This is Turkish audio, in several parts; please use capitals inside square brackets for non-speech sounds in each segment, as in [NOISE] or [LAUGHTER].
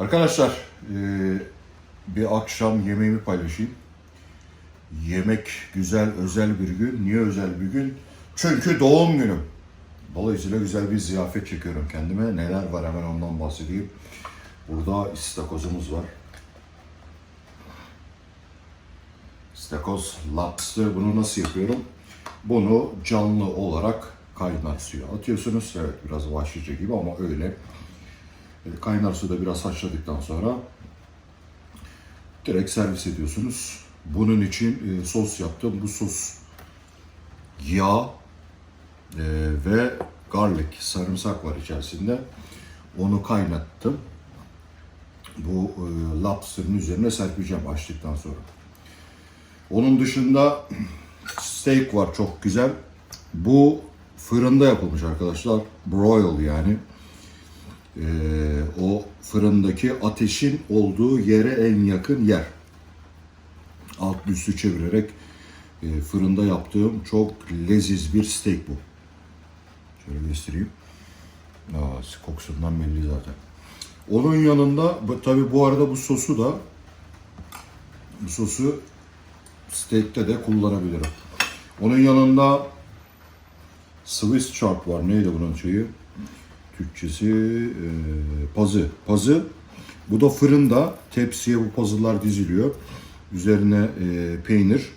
Arkadaşlar e, bir akşam yemeğimi paylaşayım. Yemek güzel, özel bir gün. Niye özel bir gün? Çünkü doğum günüm. Dolayısıyla güzel bir ziyafet çekiyorum kendime. Neler var hemen ondan bahsedeyim. Burada istakozumuz var. İstakoz lobster. Bunu nasıl yapıyorum? Bunu canlı olarak kaynar suya atıyorsunuz. Evet biraz vahşice gibi ama öyle. E, Kaynar suda biraz haşladıktan sonra direkt servis ediyorsunuz. Bunun için e, sos yaptım. Bu sos yağ e, ve garlic, sarımsak var içerisinde. Onu kaynattım. Bu e, lobster'ın üzerine serpeceğim açtıktan sonra. Onun dışında steak var çok güzel. Bu fırında yapılmış arkadaşlar. Broil yani. Ee, o fırındaki ateşin olduğu yere en yakın yer. Alt üstü çevirerek e, fırında yaptığım çok leziz bir steak bu. Şöyle göstereyim. Aa, kokusundan belli zaten. Onun yanında tabii bu arada bu sosu da bu sosu steak'te de kullanabilirim. Onun yanında Swiss chard var. Neydi bunun şeyi? Türkçesi e, pazı. Pazı. Bu da fırında. Tepsiye bu pazılar diziliyor. Üzerine e, peynir,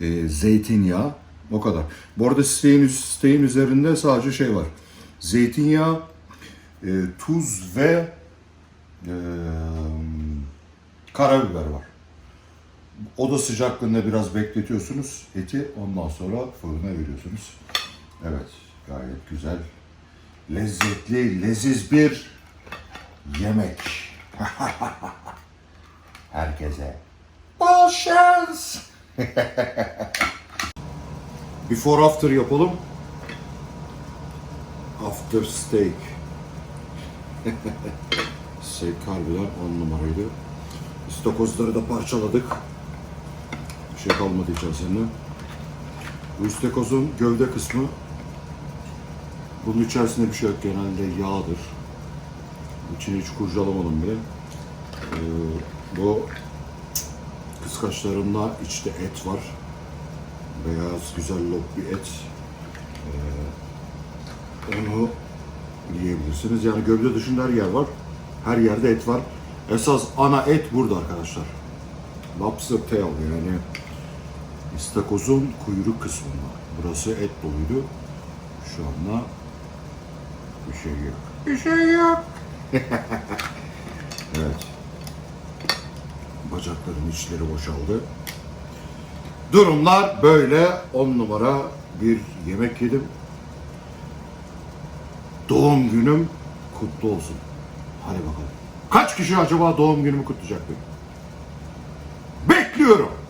e, zeytinyağı. O kadar. Bu arada steğin, steğin üzerinde sadece şey var. Zeytinyağı, e, tuz ve e, karabiber var. Oda sıcaklığında biraz bekletiyorsunuz eti. Ondan sonra fırına veriyorsunuz. Evet, gayet güzel. Lezzetli, leziz bir yemek. [LAUGHS] Herkese bol şans. [LAUGHS] Before after yapalım. After steak. [LAUGHS] steak harbiden on numaraydı. İstakozları da parçaladık. Bir şey kalmadı içerisinde. Bu istakozun gövde kısmı bunun içerisinde bir şey yok. Genelde yağdır. İçini hiç kurcalamadım bile. Ee, bu kıskaçlarında içte et var. Beyaz, güzel lop bir et. Ee, onu yiyebilirsiniz. Yani gövde dışında her yer var. Her yerde et var. Esas ana et burada arkadaşlar. Lobster tail yani istakozun kuyruk kısmında. Burası et doluydu. Şu anda bir şey yok. Bir şey yok. [LAUGHS] evet. Bacakların içleri boşaldı. Durumlar böyle. On numara bir yemek yedim. Doğum günüm kutlu olsun. Hadi bakalım. Kaç kişi acaba doğum günümü kutlayacak benim? Bekliyorum.